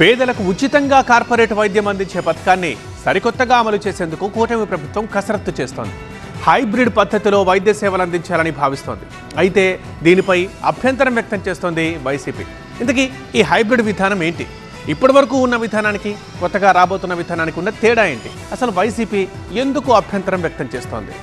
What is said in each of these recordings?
పేదలకు ఉచితంగా కార్పొరేట్ వైద్యం అందించే పథకాన్ని సరికొత్తగా అమలు చేసేందుకు కూటమి ప్రభుత్వం కసరత్తు చేస్తోంది. హైబ్రిడ్ పద్ధతిలో వైద్య సేవలు అందించాలని భావిస్తోంది. అయితే దీనిపై అభ్యంతరం వ్యక్తం చేస్తోంది వైసీపీ. ఇంతకీ ఈ హైబ్రిడ్ విధానం ఏంటి? ఇప్పటి వరకు ఉన్న విధానానికి కొత్తగా రాబోతున్న విధానానికి ఉన్న తేడా ఏంటి? అసలు వైసీపీ ఎందుకు అభ్యంతరం వ్యక్తం చేస్తోంది?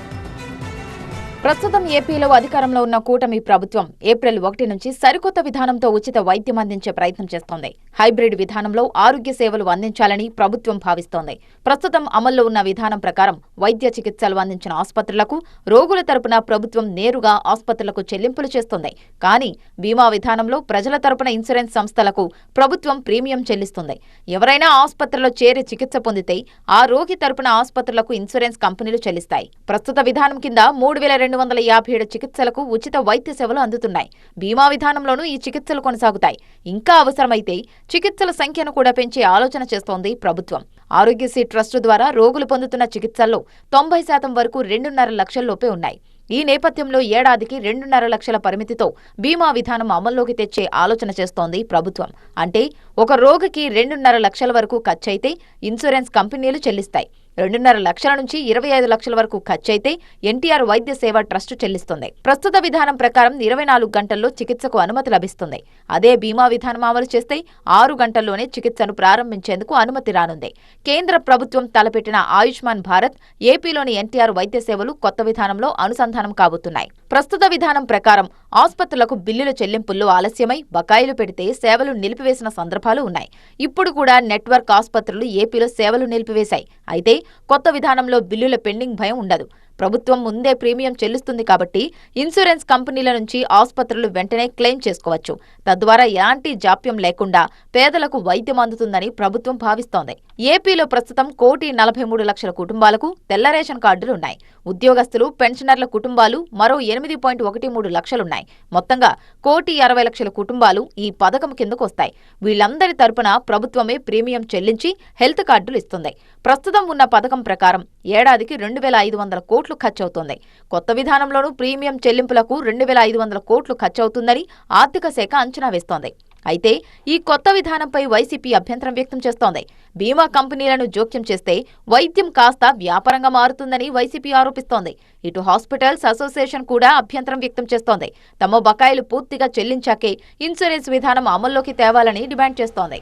ప్రస్తుతం ఏపీలో అధికారంలో ఉన్న కూటమి ప్రభుత్వం ఏప్రిల్ ఒకటి నుంచి సరికొత్త విధానంతో ఉచిత వైద్యం అందించే ప్రయత్నం చేస్తోంది. హైబ్రిడ్ విధానంలో ఆరోగ్య సేవలు అందించాలని ప్రభుత్వం భావిస్తోంది. ప్రస్తుతం అమల్లో ఉన్న విధానం ప్రకారం వైద్య చికిత్సలు అందించిన ఆసుపత్రులకు రోగుల తరపున ప్రభుత్వం నేరుగా ఆసుపత్రులకు చెల్లింపులు చేస్తుంది. కానీ బీమా విధానంలో ప్రజల తరపున ఇన్సూరెన్స్ సంస్థలకు ప్రభుత్వం ప్రీమియం చెల్లిస్తుంది. ఎవరైనా ఆసుపత్రిలో చేరి చికిత్స పొందితే ఆ రోగి తరపున ఆసుపత్రులకు ఇన్సూరెన్స్ కంపెనీలు చెల్లిస్తాయి. ప్రస్తుత విధానం కింద మూడు వేల రెండు వందల యాభై ఏడు చికిత్సలకు ఉచిత వైద్య సేవలు అందుతున్నాయి. బీమా విధానంలోనూ ఈ చికిత్సలు కొనసాగుతాయి. ఇంకా అవసరమైతే చికిత్సల సంఖ్యను కూడా పెంచే ఆలోచన చేస్తోంది ప్రభుత్వం. ఆరోగ్యశ్రీ ట్రస్టు ద్వారా రోగులు పొందుతున్న చికిత్సల్లో తొంభై శాతం వరకు రెండున్నర లక్షల్లోపే ఉన్నాయి. ఈ నేపథ్యంలో ఏడాదికి రెండున్నర లక్షల పరిమితితో బీమా విధానం అమల్లోకి తెచ్చే ఆలోచన చేస్తోంది ప్రభుత్వం. అంటే ఒక రోగికి రెండున్నర లక్షల వరకు ఖర్చయితే ఇన్సూరెన్స్ కంపెనీలు చెల్లిస్తాయి. రెండున్నర లక్షల నుంచి ఇరవై ఐదు లక్షల వరకు ఖర్చయితే ఎన్టీఆర్ వైద్య సేవ ట్రస్ట్ చెల్లిస్తుంది. ప్రస్తుత విధానం ప్రకారం ఇరవై నాలుగు గంటల్లో చికిత్సకు అనుమతి లభిస్తుంది. అదే బీమా విధానం అమలు చేస్తే ఆరు గంటల్లోనే చికిత్సను ప్రారంభించేందుకు అనుమతి రానుంది. కేంద్ర ప్రభుత్వం తలపెట్టిన ఆయుష్మాన్ భారత్ ఏపీలోని ఎన్టీఆర్ వైద్య సేవలు కొత్త విధానంలో అనుసంధానం కాబోతున్నాయి. ప్రస్తుత విధానం ప్రకారం ఆసుపత్రులకు బిల్లుల చెల్లింపుల్లో ఆలస్యమై బకాయిలు పెడితే సేవలు నిలిపివేసిన సందర్భాలు ఉన్నాయి. ఇప్పుడు కూడా నెట్వర్క్ ఆసుపత్రులు ఏపీలో సేవలు నిలిపివేశాయి. అయితే కొత్త విధానంలో బిల్లుల పెండింగ్ భయం ఉండదు. ప్రభుత్వం ముందే ప్రీమియం చెల్లిస్తుంది కాబట్టి ఇన్సూరెన్స్ కంపెనీల నుంచి ఆసుపత్రులు వెంటనే క్లెయిమ్ చేసుకోవచ్చు. తద్వారా ఎలాంటి జాప్యం లేకుండా పేదలకు వైద్యం అందుతుందని ప్రభుత్వం భావిస్తోంది. ఏపీలో ప్రస్తుతం కోటి నలభై మూడు లక్షల కుటుంబాలకు తెల్ల రేషన్ కార్డులు ఉన్నాయి ఉద్యోగస్తులు పెన్షనర్ల కుటుంబాలు మరో ఎనిమిది పాయింట్ ఒకటి మూడు లక్షలున్నాయి. మొత్తంగా కోటి అరవై లక్షల కుటుంబాలు ఈ పథకం కిందకు వస్తాయి. వీళ్ళందరి తరపున ప్రభుత్వమే ప్రీమియం చెల్లించి హెల్త్ కార్డులు ఇస్తుంది. ప్రస్తుతం ఉన్న పథకం ప్రకారం ఏడాదికి రెండు వేల ఐదు వందల కోట్లు ఖర్చవుతోంది. కొత్త విధానంలోనూ ప్రీమియం చెల్లింపులకు రెండు వేల ఐదు వందల కోట్లు ఖర్చవుతుందని ఆర్థిక శాఖ అంచనా వేస్తోంది. అయితే ఈ కొత్త విధానంపై వైసీపీ అభ్యంతరం వ్యక్తం చేస్తోంది. బీమా కంపెనీలను జోక్యం చేస్తే వైద్యం కాస్త వ్యాపారంగా మారుతుందని వైసీపీ ఆరోపిస్తోంది. ఇటు హాస్పిటల్స్ అసోసియేషన్ కూడా అభ్యంతరం వ్యక్తం చేస్తోంది. తమ బకాయిలు పూర్తిగా చెల్లించాకే ఇన్సూరెన్స్ విధానం అమల్లోకి తేవాలని డిమాండ్ చేస్తోంది.